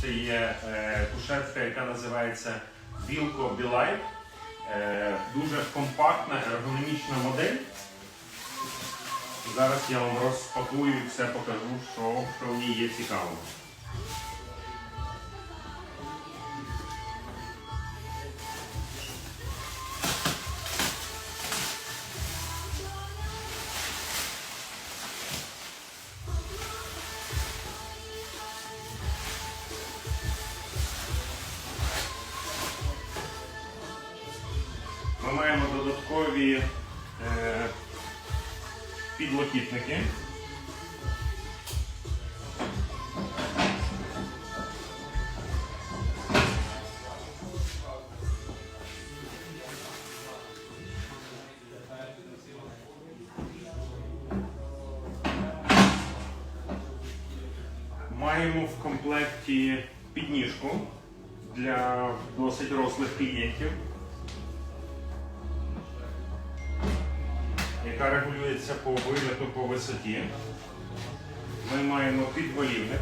Це є е, кушетка, яка називається Білко Білай. Е, дуже компактна ергономічна модель. Зараз я вам розпакую і все покажу, що в ній є цікавого. Ми маємо додаткові е, підлокітники. Маємо в комплекті підніжку для досить рослих клієнтів. Яка регулюється по вигляду, по висоті. Ми маємо підвалівник,